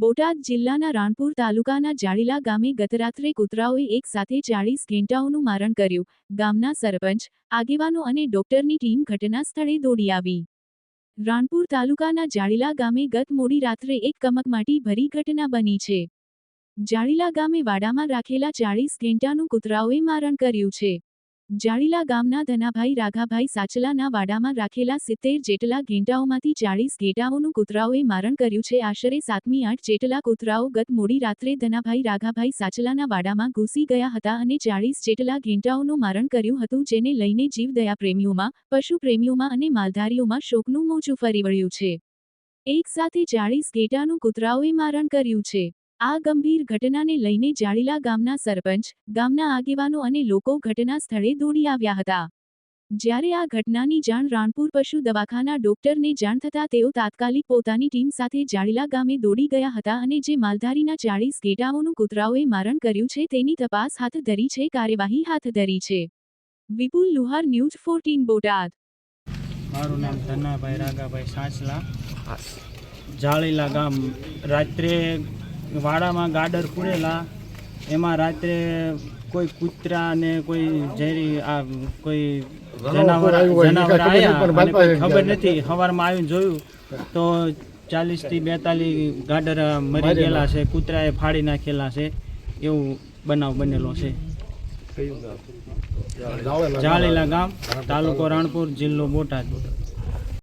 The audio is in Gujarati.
બોટાદ જિલ્લાના રાણપુર તાલુકાના જાડીલા ગામે ગતરાત્રે કૂતરાઓએ એક સાથે ચાળીસ ઘેંટાઓનું મારણ કર્યું. ગામના સરપંચ, આગેવાનો અને ડોક્ટરની ટીમ ઘટના સ્થળે દોડી આવી. રાણપુર તાલુકાના જાડીલા ગામે ગત મોડી રાત્રે એક કમકમાટી ભરી ઘટના બની છે. જાડીલા ગામે વાડામાં રાખેલા ચાળીસ ઘેંટાનું કૂતરાઓએ મારણ કર્યું છે. જાડીલા ગામના ધનાભાઈ રાઘાભાઈ સાચલાના વાડામાં રાખેલા સિત્તેર જેટલા ઘેંટાઓમાંથી ચાળીસ ઘેટાઓનું કૂતરાઓએ મારણ કર્યું છે. આશરે સાતમી આઠ જેટલા કૂતરાઓ ગત મોડી રાત્રે ધનાભાઈ રાઘાભાઈ સાચલાના વાડામાં ઘૂસી ગયા હતા અને ચાળીસ જેટલા ઘેંટાઓનું મારણ કર્યું હતું, જેને લઈને જીવદયા પ્રેમીઓમાં પશુ પ્રેમીઓમાં અને માલધારીઓમાં શોકનું મોજું ફરી વળ્યું છે. એક સાથે ચાળીસ ઘેટાનું કૂતરાઓએ મારણ કર્યું છે. આ ગંભીર ઘટનાને લઈને જાળીલા ગામના સરપંચ ગામના આગેવાનો અને લોકો ઘટના સ્થળે દોડી આવ્યા હતા. જ્યારે આ ઘટનાની જાણ રાણપુર પશુ દવાખાના ડોક્ટરને જાણ થતાં તેઓ તાત્કાલિક પોતાની ટીમ સાથે જાળીલા ગામે દોડી ગયા હતા અને જે માલધારીના ચાળીસ ઘેટાઓનું કૂતરાઓએ મારણ કર્યું છે તેની તપાસ હાથ ધરી છે કાર્યવાહી હાથ ધરી છે. Vipul Luhar news fourteen Botad. મારું નામ ધનાભાઈ રાગાભાઈ સાંચલા. જાળીલા ગામ રાત્રે વાડામાં ગાડર પૂરેલા એમાં રાત્રે કોઈ કૂતરા ને કોઈ ઝેરી આ કોઈ જનાવર જનાવર આવ્યા ખબર નથી. સવારમાં આવીને જોયું તો ચાલીસથી બેતાલીસ ગાડર મરી ગયેલા છે કૂતરાએ ફાડી નાખેલા છે એવું બનાવ બનેલો છે. જાળીલા ગામ તાલુકો રાણપુર જિલ્લો બોટાદ.